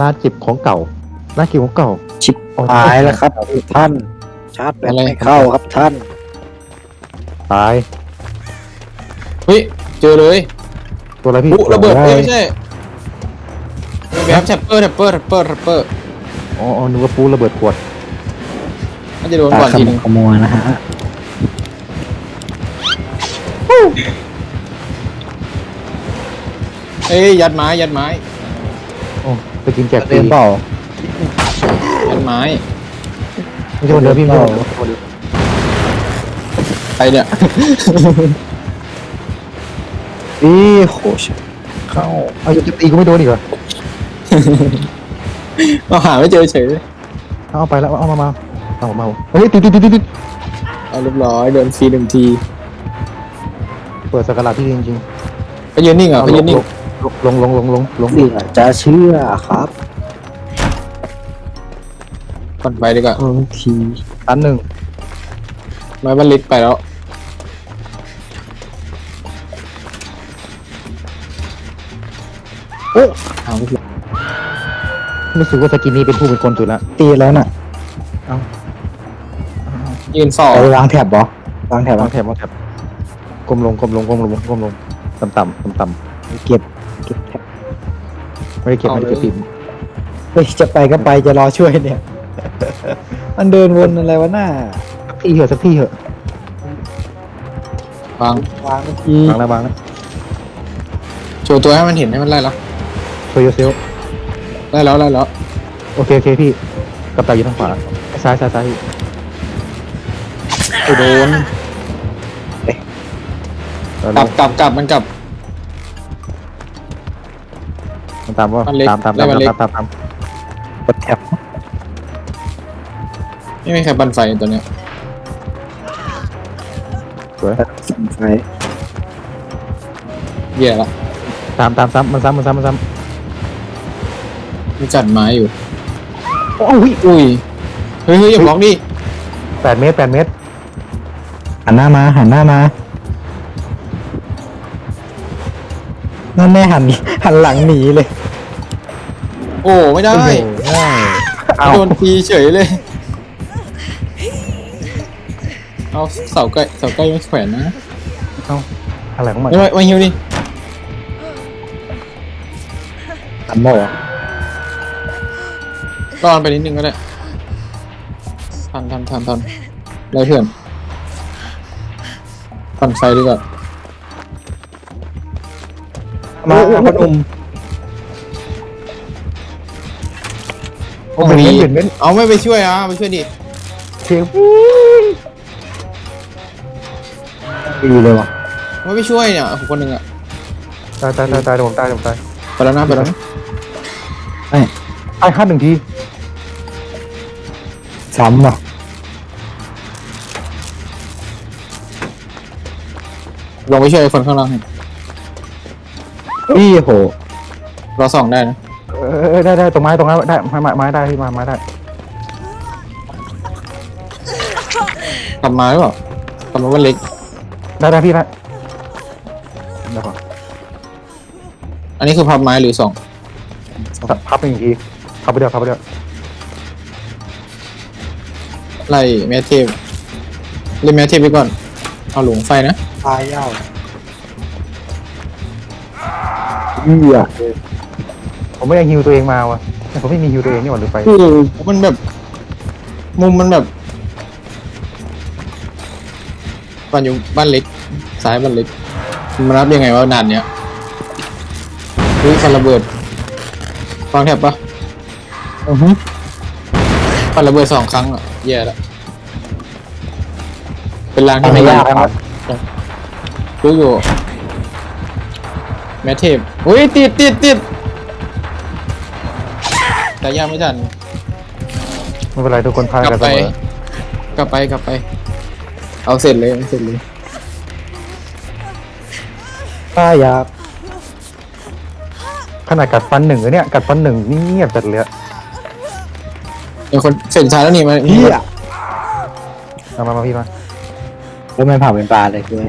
ลานเก็บของเก่าลานเก็บของเก่าชิบหายแล้วครับท่าน ชาร์จแบตไม่เข้าครับท่าน ตายเฮ้ย เจอเลยตัวอะไรพี่ปุ๊ระเบิดโอ้เอ้ยยไม่ใช่แบบแท็ปเปอร์แท็ปเปอร์แท็ปเปอร์แท็ปเปอร์อ๋ออ๋อนึกว่าปูระเบิดขวดน่าจะโดนตาก่อนขทีโมนึยงขโมยนะฮะเอ้ยยัดไม้ยัดไม้โอ้ ไปกินแจกฟเดิรีนเปล่ายัดไม้ไม่ใช่คนเดิมพี่ไม่ใช่คนเดิมคนเดิมใครเนี่ย อีโหชเข้าเอาจะตีก็ไม่โดนอีกเหรอเราหาไม่เจอเฉยเอาเอาไปแล้วเอามามาเอามาเอาเฮ้ยติดติดติดติดติดเอาเรียบร้อยโดนฟรีหนึ่งที เปิดสกราที่จริงไปยืนนิ่งๆเหรอไปยืนนิ่ง ลงลงลงลงลงลงเสียจะเชื่อครับก่อนไปดีกว่าโอเคอันหนึ่งไม้บรรลิกไปแล้วโอ้เอาไม่ถูกรู้สึกว่าสกินนี้เป็นผู้เป็นคนสุดละตีแล้วน่ะยืนฝ่อเอาไปวางแถบบ่วางแถบวาวางงแถบวางแถบกลมลงกลมลงกลมลงกลมลงต่ำต่ำต่ำต่เก็บ เก็บแถบำไม่ได้เก็บไม่ได้เก็บติดเฮ้ยจะไปก็ไปจะรอช่วยเนี่ย มันเดินวนอะไรวะหน้าสักที่เหอะสักที่เหอะวางวางเมื่อกี้วางแล้ววางแล้วโชว์ตัวให้มันเห็นให้มันไล่แล้วโซโยเซลไล่แล้วไล่แล้วโอเคโอเคพี่กับตาอยู่ทางขวาซ้ายซ้ายซ้ายพี่ไปโดนเออกลับกลับกลับมันกลับ ตามว่ามันเล็กตามตามได้ตามมันเล็ก ตามตามตามกดแถบไม่มีใครบันไฟตัวเนี้ยสวยสั่งไฟแย่ละตามตามซ้ำมันซ้ำมันซ้ำมันซ้มีจัดไม้อยู่ำโอ้ยอุ้ย เฮ้ยเฮ้ยอย่าบล็อกดิ แปดเมตรแปดเมตรหันหน้ามา หันหน้ามา นั่นแน่หัน หันหลังหนีเลย โอ้ไม่ได้โอ้โหง่ายเอาโดนทีเฉยเลย เอาเสาใกล้เสาใกล้ยังแขวนนะเอาอะไรของมันไม่ไม่ไม่ฮิวดิหันโม่รอนไปนิดนึงก็ได้ทันทันทันทันไล่เพื่อนปั่นไฟดีกว่ามาพนมโอ้เป็นเม้ นเป็นเม้นเอาไม่ไปช่วยอะไปช่วยดิเสียงดีเลยว่ะไม่ไปช่วยเนี่ยคนหนึ่งอะตายตายตายตายโดนตายโดนตายไปแล้วนะไปแล้วนะตายขั้นหนึ่งทีซ้ำว่ะลงไปช่วยคนข้างล่างให้พี่โหรอส่องได้นะเออได้ได้ตรงไม้ตรงไม้ได้ไม้ไม้ไม้ได้พี่ไม้ไม้ได้กลับมาหรือเปล่ากลับมาวันเล็กได้ได้พี่ได้เดี๋ยวก่อนอันนี้คือพับไม้หรือสองพับหนึ่งทีพับไปเดียวพับไปเดียวไล่แมทเทปเล่นแมทเทปไปก่อนเอาหลงไฟนะตายยาวเหี้ย ผมไม่ได้ฮิวตัวเองมาว่ะแต่ผมไม่มีฮิวตัวเองนี่หว่าหรือไปมันแบบ มุมมันแบบบ้านอยู่บ้านเล็กซ้ายบ้านเล็กมันรับยังไงว่านานเนี้ยเฮ้ยฟันระเบิดฟังแถบปะอือฮึฟันระเบิดสองครั้งอะแย่แล้วเป็นรางที่ไม่ยากครับรู้อยู่แมทเทปอุ้ยติดติดติด แต่ยากไม่ทัน ไม่เป็นไรทุกคนพากลักันบเสไป มอกลับไปกลับไป เอาเสร็จเลยเอาเสร็จเลยตายยาขนาดกัดฟันหนึ่งเลยเนี่ย กัดฟันหนึ่งนี่เงียบจัดเลยอะเดี๋ยวคนเสร็จช้าแล้วนี่มาเหี้ยเอามามาพี่มาแล้วมันเผาเป็นปลาเลยคือ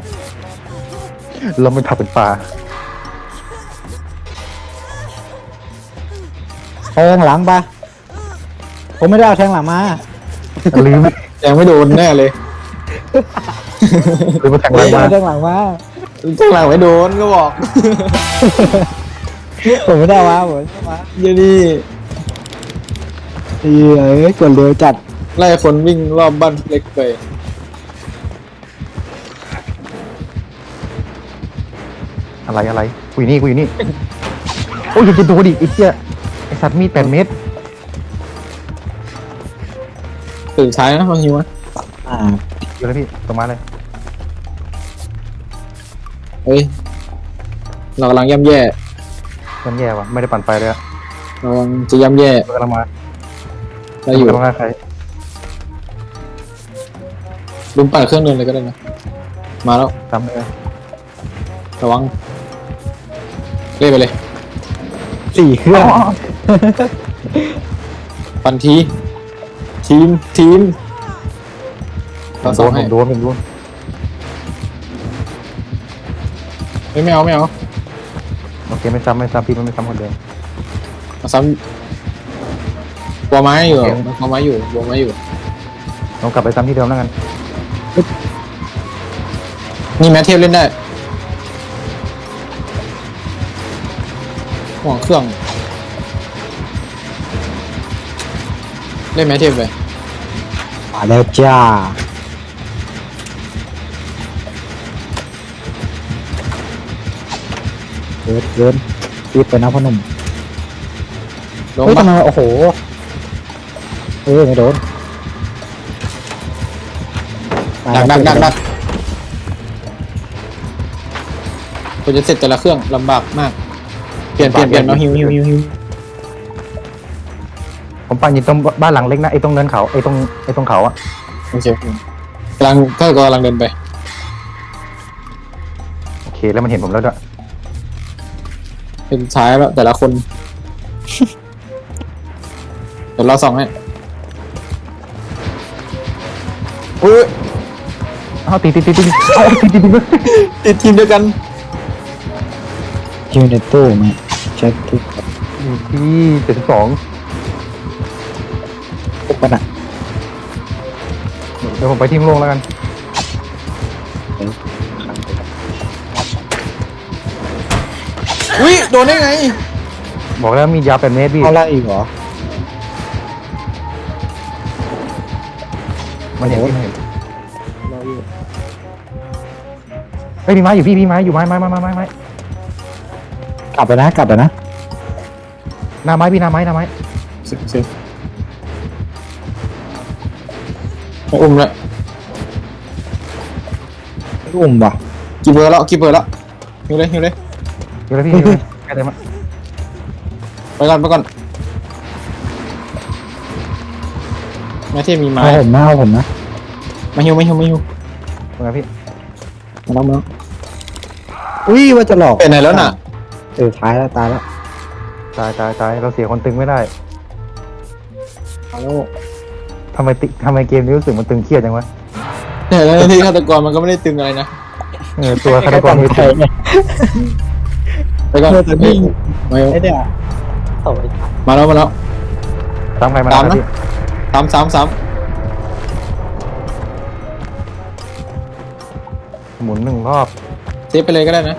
เราไม่ผับเป็นปลา แทงหลังปะผมไม่ได้เอาแทงหลังมาลืมยังไม่โดนแน่เลยลืมมาแทงหไม่ลังได้มาเอาแทงหลังมาข้างหลังไม่โดนก็บอกผมไม่ได้เอามาผมไม่ได้เอามาเดี๋ยวนี้เอ้ยกดเร็วจัดไล่คนวิ่งรอบบ้านเล็กไปอะไรอะไรกูอยู่นี่กูอยู่นี่ โอ้ยจะโดนดิไอ้เหี้ยไอ้ สัตว์มีดแปดเมตรตื่นสายนะบางทีวะอ่าอยู่แล้วพี่ตรงมาเลยเฮ้ยเรากำลังย่ำแย่มันแย่ว่ะไม่ได้ปั่นไฟเลยอะเรากำลังจะย่ำแย่มันกำลังมาเราอยู่มันกำลังมาใครลุมปั่นเครื่องเดินเลยก็ได้นะมาแล้วจำเลยระวังเล่ไปเลยสี่เครื่อง ปั่นที ทีม ทีมผเรามสโดองนผให้มโดนผมโดนเฮ้ยไม่เอาไม่เอาโอเคไม่ซ้ำไม่ซ้ำพี่มันไม่ซ้ำคนเดิมเอาซ้ำบัวไม้อยู่บัวไม้อยู่บัวไม้อยู่ ลองกลับไปซ้ำที่เดิมแล้วกันนี่แมทเทปเล่นได้ห่วงเครื่อง เล่นแมทเทปไปมาแล้วจ้าเกินเกินรีบไปนะพ่อหนุ่มลงเฮ้ยมาทำไมโอ้โหเออไม่โดนดักดักดักดักกว่าจะเสร็จแต่ละเครื่องลำบากมาก เปลี่ยนเปลี่ยนเปลี่ยนมาฮิวฮิวฮิวฮิว ผมปั่นอยู่ตรงบ้านหลังเล็กนะไอ้ตรงเนินเขาไอ้ตรงไอ้ตรงเขาอะโอเคกำลังก็กำลังเดินไป โอเคแล้วมันเห็นผมแล้วด้วยเป็นซ้ายแล้วแต่ละคน เดี๋ยวเราส่องให้อุ้ยอ้าวตีตีตีตีเอ้าตีตีตีติดทีมเดียวกันอยู่ในตู้ไหมเช็คทุกอยู่ที่เจ็ดสิบสอง ทุกปันอะเดี๋ยวผมไปทีมโลงแล้วกันอุ้ยโดนได้ไง บอกแล้วมียาวแปดเมตรพี่เอาละอีกเหรอ มันเห็นพี่มันเห็นเฮ้ยมีไม้อยู่พี่พี่ไม้อยู่ไม้ไม้ไม้ไม้ไม้ไม้กลับไปนะ กลับไปนะหน้าไม้พี่หน้าไม้หน้าไม้ ไม่อุ้มเลยอุ้มว่ะกี่เบอร์แล้วกี่เบอร์แล้วหิวเลยหิวเลยอยู่แล้วพี่อยู่เลยใกล้เต็มละไปก่อนไปก่อนแม่เทพมีไม้เอาผมนะเอาผมนะมาหิวมาหิวมาหิวตรงไหนพี่มาแล้วมาแล้วอุ้ยว่าจะหลอกเป็นไหนแล้วน่ะเออท้ายแล้วตายแล้วตายตายตายเราเสียคนตึงไม่ได้มาแล้ว ทำไมติทำไมเกมนี้รู้สึกมันตึงเครียดจังวะแต่ในที่ฆาตกรมันก็ไม่ได้ตึงอะไรนะเออตัวฆาตกรมือตึงไปก่อนเออแต่นี่มาไอ้เนี่ยโอ้ยมาแล้วมาแล้วตามใครมาตามนะพี่สามสามสามหมุนหนึ่งรอบเซฟไปเลยก็ได้นะ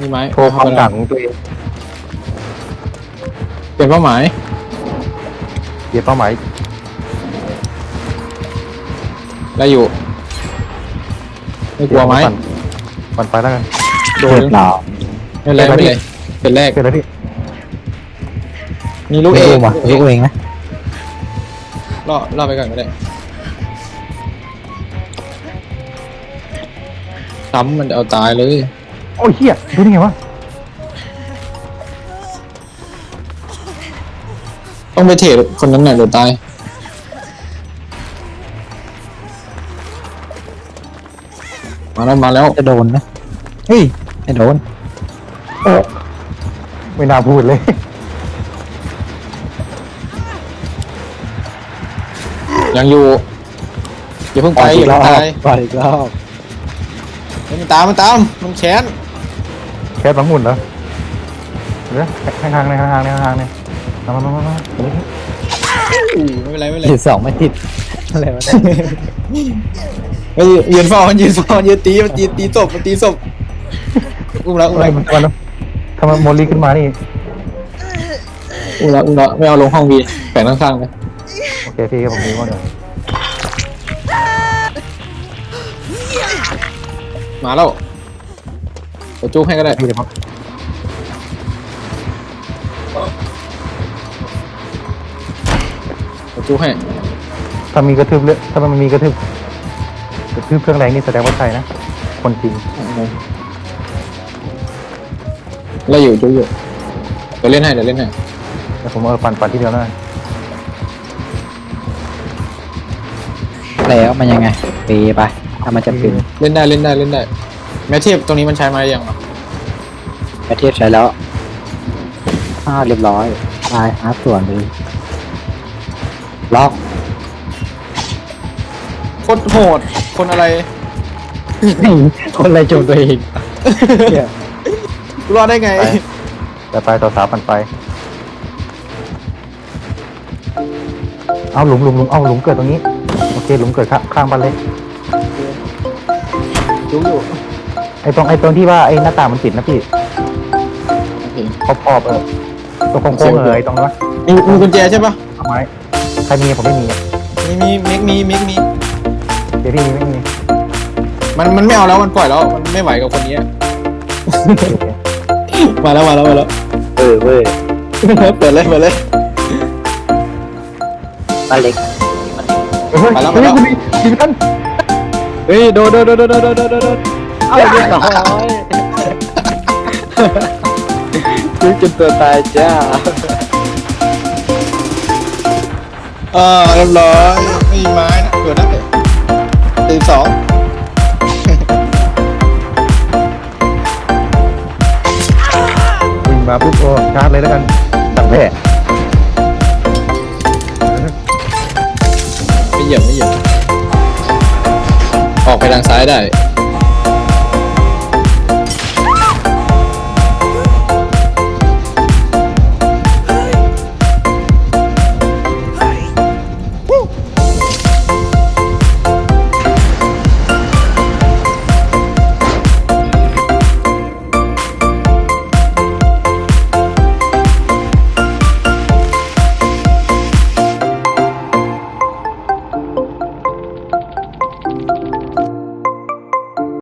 มีไม้โชว์ความดังของตัวเองเปลี่ยนเป้าหมายเหยียบเป้าหมาย ได้อยู่ ไม่กลัวไหมปั่นปั่นไปแล้วกันโดเรีนยบร้อยไม่เป็นไรไม่เป็นไรเป็นแรกเกิดแล้วพี่มีลูกเอเองงว่ะเองเองนะล่อล่อไปก่อนก็ได้ซ้ำมันจะเอาตายเลย โอ้ยเฮียดูนี่ไงวะต้องไปเทรดคนนั้นหน่อยเดี๋ยวตาย มาแล้วมาแล้วจะโดนนะเฮ้ยไม่โดนไม่น่าพูดเลย ยังอยู่อย่าเพิ่งไปอย่าเพิ่งตายปล่อยอีกรอบเฮ้ยมันตามมันตามมันแค้นแค่สองหมุนเหรอเดี๋ยวข้างๆในข้างๆในข้างๆในมามามามามาอู้ไม่เป็นไรไม่เป็นไรติดสองไม่ติดอะไรวะเนี่ย ไม่ยืนเฝ้ามันยืนเฝ้ามันยืนตีมันตีตีศพมันตีศพอุ้มแล้วอุ้มอะไรแล้วมันตัวนะทำไมโมลีขึ้นมานี่ อุ้มแล้วอุ้มแล้วไม่เอาลงห้องวีแฝงข้างๆเลยโอเคพี่ผมมีว่าหนึ่งมาแล้วเดี๋ยวจุกให้ก็ได้ พี่เดี๋ยวผมเดี๋ยวจุกให้ ถ้ามีกระทืบเลือดถ้ามันมีกระทืบกระทืบเครื่องแรงนี่แสดงว่าใช่นะ คนจริงไล่อยู่จุกอยู่เดี๋ยวเล่นให้เดี๋ยวเล่นให้แต่ผมเออฟันฟันที่เดียวนะแล้วมันยังไงปีไปถ้ามันจะเป็นเล่นได้เล่นได้เล่นได้ แม่เทียบตรงนี้มันใช้มายังอะประเทศใช้แล้วอ้าวเรียบร้อยตายหาส่วนเลยล็อก โคตรโหด คนอะไรคนไรโจมตัวเองเนี่ยรอดได้ไง ไปไปต่อสาวฟันไป เอาหลุมหลุมหลุมเอาหลุมเกิดตรงนี้ โอเคหลุมเกิดข้างข้างบ้านเลยจุกอยู่ ไอ้ตรงไอ้ตรงที่ว่าไอ้หน้าต่างมันปิดนะพี่โอเคขอบขอบๆเออตรงโค้งๆเออไอ้ตรงนั้นวะมีมีกุญแจใช่ปะเอาไม้ใครมีผมไม่มีอะมีมีเมกมีเมกมีเดี๋ยวพี่ไม่มีมันมันไม่เอาแล้วมันปล่อยแล้ว มันไม่ไหวกับคนนี้มาแล้วมาแล้วมาแล้ว เออเว้ยเปิดเลยเปิดเลยมาเล็กมัเล็กมาแล้วมาแล้ว เฮ้ยคุกันเฮ้ยโดดโดดโดดโดนโดนโดนโดนเอาเรียบอยซื้อจนตัวตายจ้าอ่าเรียบร้อยไม่มีไม้นะเกิดแล้ว เลยแล้วกันตังแพ้ไม่เหยียบไม่เหยียบออกไปทางซ้ายได้